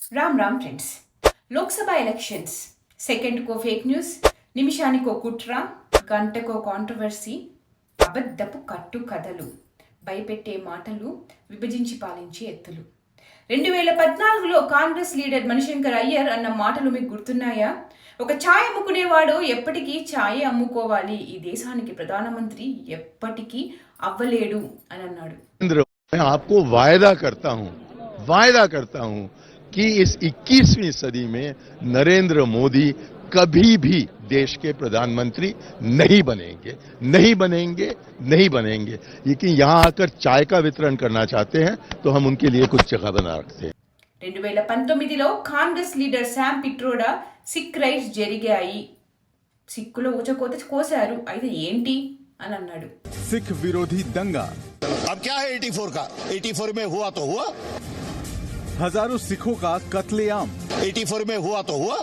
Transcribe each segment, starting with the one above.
Ram Ram friends Lok Sabha elections సెకండ్కో fake news నిమిషానికో కుట్ర గంటకో కాంట్రవర్సీ అబద్ధపు కట్టు కథలు భయపెట్టే మాటలు విభజించి పాలించే ఎత్తులు రెండు వేల పద్నాలుగులో కాంగ్రెస్ లీడర్ మణిశంకర్ అయ్యర్ అన్న మాటలు మీకు గుర్తున్నాయా? ఒక ఛాయ్ అమ్ముకునేవాడు ఎప్పటికీ ఛాయ్ అమ్ముకోవాలి. ఈ దేశానికి ప్రధానమంత్రి ఎప్పటికీ అవ్వలేడు అని అన్నాడు. వాయిదా కర్తా వాయిదా కర్తా హూ. कि इस 21वीं सदी में नरेंद्र मोदी कभी भी देश के प्रधानमंत्री नहीं बनेंगे नहीं बनेंगे नहीं बनेंगे लेकिन यहां आकर चाय का वितरण करना चाहते हैं तो हम उनके लिए कुछ जगह बना रखते हैं రెండు వేల పంతొమ్మిదిలో Congress leader Sam Pitroda Sikh riots జరిగాయి సిక్కులో ఊచకోత కోశారు అయితే ఏంటి అని అన్నాడు सिख विरोधी दंगा अब क्या है 84 का 84 में हुआ तो हुआ हजारों सिखों का कत्लेआम 84 में हुआ तो हुआ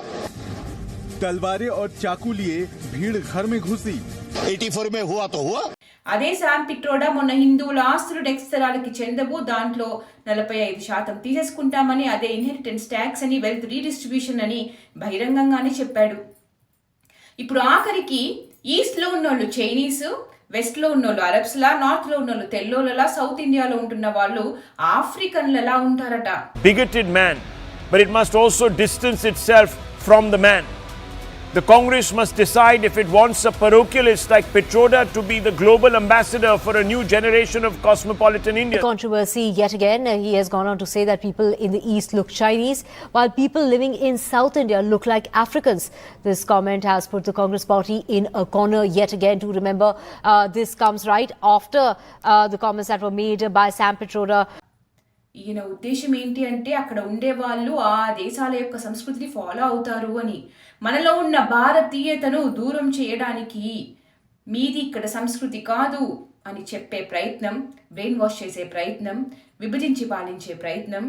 तलवारें और चाकू लिए भीड़ घर में घुसी 84 में हुआ तो हुआ అదే శామ్ పిట్రోడా మొన్న హిందువుల ఆస్తులు నెక్స్ట్ తరాలకి చెందవు దాంట్లో నలభై ఐదు శాతం తీసేసుకుంటామని అదే ఇన్హెరిటెన్స్ ట్యాక్స్ అని వెల్త్ రీడిస్ట్రిబ్యూషన్ అని బహిరంగంగానే చెప్పాడు ఇప్పుడు ఆఖరికి ఈస్ట్లో ఉన్నోళ్ళు చైనీస్ వెస్ట్లో ఉన్నోళ్ళు అరబ్స్లా నార్త్లో ఉన్నోళ్ళు తెల్లోలలా సౌత్ ఇండియాలో ఉంటున్న వాళ్ళు ఆఫ్రికన్లలా ఉంటారట. Bigoted man but it must also distance itself from the man The Congress must decide if it wants a parochialist like Petroda to be the global ambassador for a new generation of cosmopolitan India. Controversy yet again. Uh, He has gone on to say that people in the East look Chinese, while people living in South India look like Africans. This comment has put the Congress party in a corner yet again. To remember, uh, this comes right after uh, the comments that were made by Sam Petroda ఈయన ఉద్దేశం ఏంటి అంటే అక్కడ ఉండే వాళ్ళు ఆ దేశాల యొక్క సంస్కృతిని ఫాలో అవుతారు అని మనలో ఉన్న భారతీయతను దూరం చేయడానికి మీది ఇక్కడ సంస్కృతి కాదు అని చెప్పే ప్రయత్నం బ్రెయిన్ వాష్ చేసే ప్రయత్నం విభజించి పాలించే ప్రయత్నం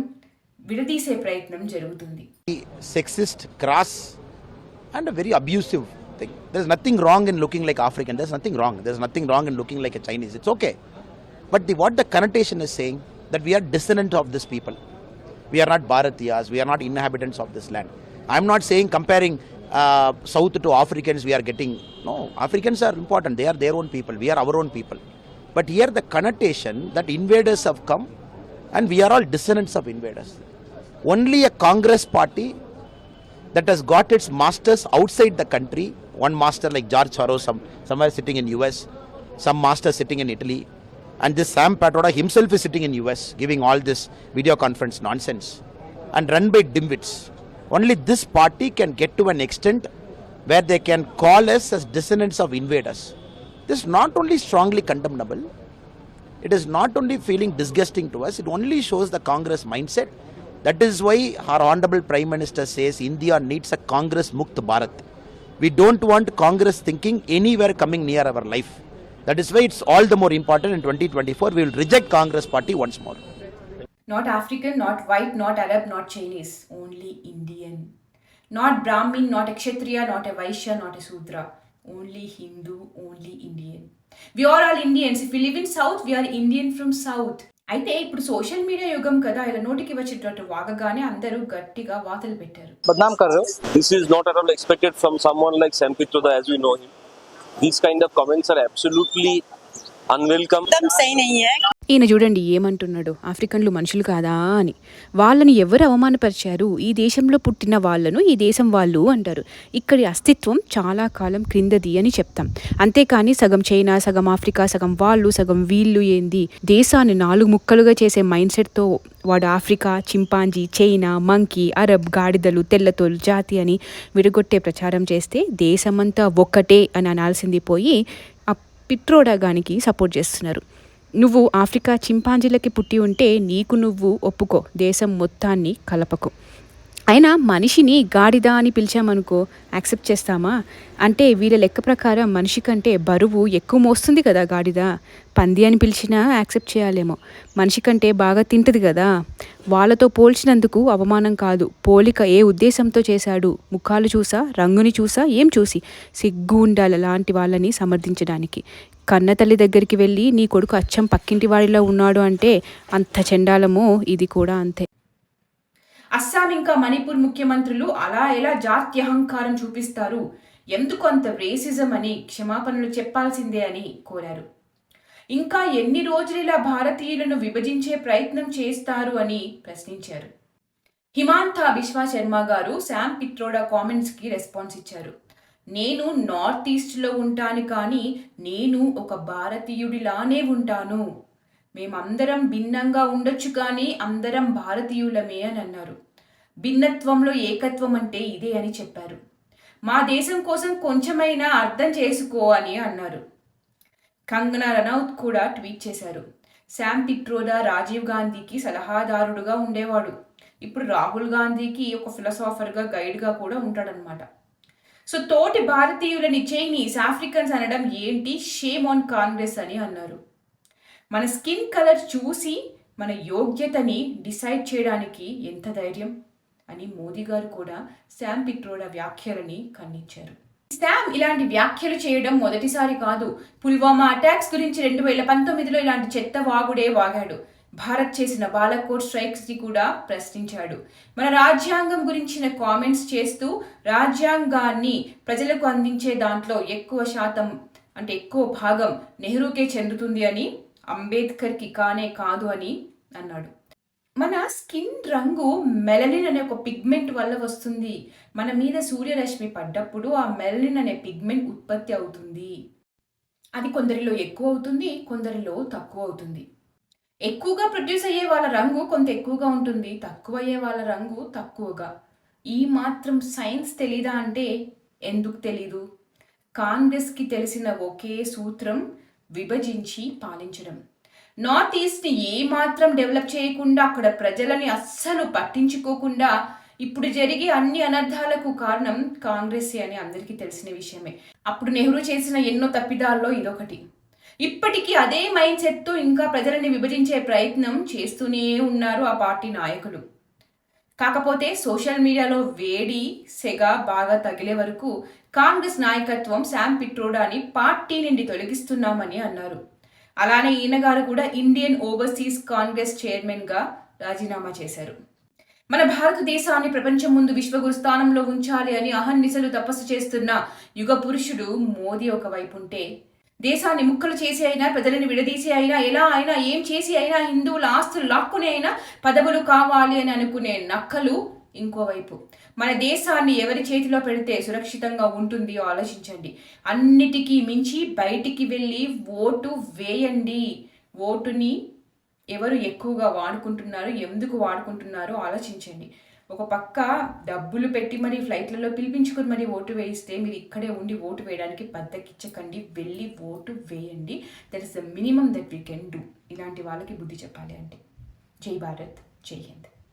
విడదీసే ప్రయత్నం జరుగుతుంది. Sexist crass and very abusive thing there's nothing wrong in looking like African there's nothing wrong there's nothing wrong in looking like a Chinese it's okay but the what the connotation is saying that we're descendant of this people we're not Bharatiyas we're not inhabitants of this land I'm not saying comparing Uh, South to Africans. We are getting no. Africans are important. They are their own people. We are our own people. But here the connotation that invaders have come, and we are all descendants of invaders. Only a Congress party that has got its masters outside the country. One master like George Soros, some, somewhere sitting in US, some master sitting in Italy, and this Sam Patroda himself is sitting in US, giving all this video conference nonsense, and run by dimwits. Only this party can get to an extent where they can call us as descendants of invaders. This is not only strongly condemnable, it is not only feeling disgusting to us, it only shows the Congress mindset. That is why our Honorable Prime Minister says India needs a Congress Mukt Bharat. We don't want Congress thinking anywhere coming near our life. That is why it's all the more important in 2024. We will reject Congress party once more. not African not white not Arab not Chinese only Indian not Brahmin not a Kshatriya not a Vaishya not a Shudra only Hindu only Indian we are all Indians if you live in south we are Indian from south అయితే ఇప్పుడు social media యుగం కదా ఇలా నోటికి వచ్చేటట్టు వాగగానే అందరూ గట్టిగా వాతలు పెట్టారు बदनाम कर रहे हो this is not at all expected from someone like Sam Pitroda as we know him these kind of comments are absolutely unwelcome एकदम सही नहीं है ఈయన చూడండి ఏమంటున్నాడు? ఆఫ్రికన్లు మనుషులు కాదా అని. వాళ్ళని ఎవరు అవమానపరిచారు? ఈ దేశంలో పుట్టిన వాళ్ళను ఈ దేశం వాళ్ళు అంటారు. ఇక్కడి అస్తిత్వం చాలా కాలం క్రిందది అని చెప్తాం. అంతేకాని సగం చైనా సగం ఆఫ్రికా సగం వాళ్ళు సగం వీళ్ళు ఏంది? దేశాన్ని నాలుగు ముక్కలుగా చేసే మైండ్ సెట్తో వాడు Africa chimpanzee China monkey Arab గాడిదలు తెల్లతోలు జాతి అని విడగొట్టే ప్రచారం చేస్తే దేశమంతా ఒక్కటే అని అనాల్సింది పోయి ఆ పిట్రోడాగానికి సపోర్ట్ చేస్తున్నారు. నువ్వు ఆఫ్రికా చింపాంజీలకి పుట్టి ఉంటే నీకు నువ్వు ఒప్పుకో. దేశం మొత్తాన్ని కలపకు. అయినా మనిషిని గాడిద అని పిలిచామనుకో యాక్సెప్ట్ చేస్తామా? అంటే వీళ్ళ లెక్క ప్రకారం మనిషి కంటే బరువు ఎక్కువ మోస్తుంది కదా గాడిద. పంది అని పిలిచినా యాక్సెప్ట్ చేయాలేమో. మనిషి కంటే బాగా తింటది కదా. వాళ్ళతో పోల్చినందుకు అవమానం కాదు. పోలిక ఏ ఉద్దేశంతో చేశాడు? ముఖాలు చూసా? రంగుని చూసా? ఏం చూసి? సిగ్గు ఉండాలి అలాంటి వాళ్ళని సమర్థించడానికి. కన్నతల్లి దగ్గరికి వెళ్ళి నీ కొడుకు అచ్చం పక్కింటి వాడిలో ఉన్నాడు అంటే అంత చెండాలమో ఇది కూడా అంతే. అస్సాం ఇంకా మణిపూర్ ముఖ్యమంత్రులు అలా ఎలా జాత్యహంకారం చూపిస్తారు? ఎందుకు అంత రేసిజం అని క్షమాపణలు చెప్పాల్సిందే అని కోరారు. ఇంకా ఎన్ని రోజులు ఇలా భారతీయులను విభజించే ప్రయత్నం చేస్తారు అని ప్రశ్నించారు. హిమాంతా బిశ్వా శర్మ గారు శామ్ పిట్రోడా కామెంట్స్కి రెస్పాన్స్ ఇచ్చారు. నేను నార్త్ ఈస్ట్లో ఉంటాను కానీ నేను ఒక భారతీయుడిలానే ఉంటాను. మేమందరం భిన్నంగా ఉండొచ్చు కానీ అందరం భారతీయులమే అని అన్నారు. భిన్నత్వంలో ఏకత్వం అంటే ఇదే అని చెప్పారు. మా దేశం కోసం కొంచెమైనా అర్థం చేసుకో అని అన్నారు. కంగనా రనౌత్ కూడా ట్వీట్ చేశారు. శామ్ పిట్రోడా రాజీవ్ గాంధీకి సలహాదారుడుగా ఉండేవాడు. ఇప్పుడు రాహుల్ గాంధీకి ఒక ఫిలసాఫర్గా గైడ్గా కూడా ఉంటాడనమాట సో తోటి భారతీయులని చైనీస్ ఆఫ్రికన్స్ అనడం ఏంటి? షేమ్ ఆన్ కాంగ్రెస్ అని అన్నారు. మన స్కిన్ కలర్ చూసి మన యోగ్యతని డిసైడ్ చేయడానికి ఎంత ధైర్యం అని మోదీ గారు కూడా శామ్ పిట్రోడా వ్యాఖ్యలని ఖండించారు. శామ్ ఇలాంటి వ్యాఖ్యలు చేయడం మొదటిసారి కాదు. పుల్వామా అటాక్స్ గురించి రెండు వేల పంతొమ్మిదిలో ఇలాంటి చెత్త వాగుడే వాగాడు. భారత్ చేసిన బాలకోట్ స్ట్రైక్స్ని కూడా ప్రశ్నించాడు. మన రాజ్యాంగం గురించిన కామెంట్స్ చేస్తూ రాజ్యాంగాన్ని ప్రజలకు అందించే దాంట్లో ఎక్కువ శాతం అంటే ఎక్కువ భాగం నెహ్రూకే చెందుతుంది అని అంబేద్కర్కి కానే కాదు అని అన్నాడు. మన స్కిన్ రంగు మెలనిన్ అనే ఒక పిగ్మెంట్ వల్ల వస్తుంది. మన మీద సూర్యరశ్మి పడ్డప్పుడు ఆ మెలనిన్ అనే పిగ్మెంట్ ఉత్పత్తి అవుతుంది. అది కొందరిలో ఎక్కువ అవుతుంది కొందరిలో తక్కువ అవుతుంది. ఎక్కువగా ప్రొడ్యూస్ అయ్యే వాళ్ళ రంగు కొంత ఎక్కువగా ఉంటుంది తక్కువ అయ్యే వాళ్ళ రంగు తక్కువగా. ఈ మాత్రం సైన్స్ తెలీదా అంటే ఎందుకు తెలీదు? కాంగ్రెస్కి తెలిసిన ఒకే సూత్రం విభజించి పాలించడం. నార్త్ ఈస్ట్ని ఏమాత్రం డెవలప్ చేయకుండా అక్కడ ప్రజలని అస్సలు పట్టించుకోకుండా ఇప్పుడు జరిగే అన్ని అనర్థాలకు కారణం కాంగ్రెస్ అని అందరికీ తెలిసిన విషయమే. అప్పుడు నెహ్రూ చేసిన ఎన్నో తప్పిదాల్లో ఇదొకటి. ఇప్పటికీ అదే మైండ్ సెట్తో ఇంకా ప్రజలని విభజించే ప్రయత్నం చేస్తూనే ఉన్నారు ఆ పార్టీ నాయకులు. కాకపోతే సోషల్ మీడియాలో వేడి సెగ బాగా తగిలే వరకు కాంగ్రెస్ నాయకత్వం శామ్ పిట్రోడాని పార్టీ నుండి తొలగిస్తున్నామని అన్నారు. అలానే ఈయనగారు కూడా ఇండియన్ ఓవర్సీస్ కాంగ్రెస్ చైర్మన్గా రాజీనామా చేశారు. మన భారతదేశాన్ని ప్రపంచం ముందు విశ్వగురు స్థానంలో ఉంచాలి అని అహర్నిశలు తపస్సు చేస్తున్న యుగ పురుషుడు మోదీ ఒకవైపు ఉంటే దేశాన్ని ముక్కలు చేసి అయినా ప్రజలను విడదీసి అయినా ఎలా అయినా ఏం చేసి అయినా హిందువుల ఆస్తులు లాక్కునే అయినా పదవులు కావాలి అని అనుకునే నక్కలు ఇంకోవైపు. మన దేశాన్ని ఎవరి చేతిలో పెడితే సురక్షితంగా ఉంటుంది ఆలోచించండి. అన్నిటికీ మించి బయటికి వెళ్ళి ఓటు వేయండి. ఓటుని ఎవరు ఎక్కువగా వాడుకుంటున్నారు ఎందుకు వాడుకుంటున్నారో ఆలోచించండి. ఒక పక్క డబ్బులు పెట్టి మరి ఫ్లైట్లలో పిలిపించుకొని మరి ఓటు వేయిస్తే మీరు ఇక్కడే ఉండి ఓటు వేయడానికి బద్దకిచ్చకండి వెళ్ళి ఓటు వేయండి. That is the minimum that we can do ఇలాంటి వాళ్ళకి బుద్ధి చెప్పాలి అంటే. జై భారత్ జై హింద్.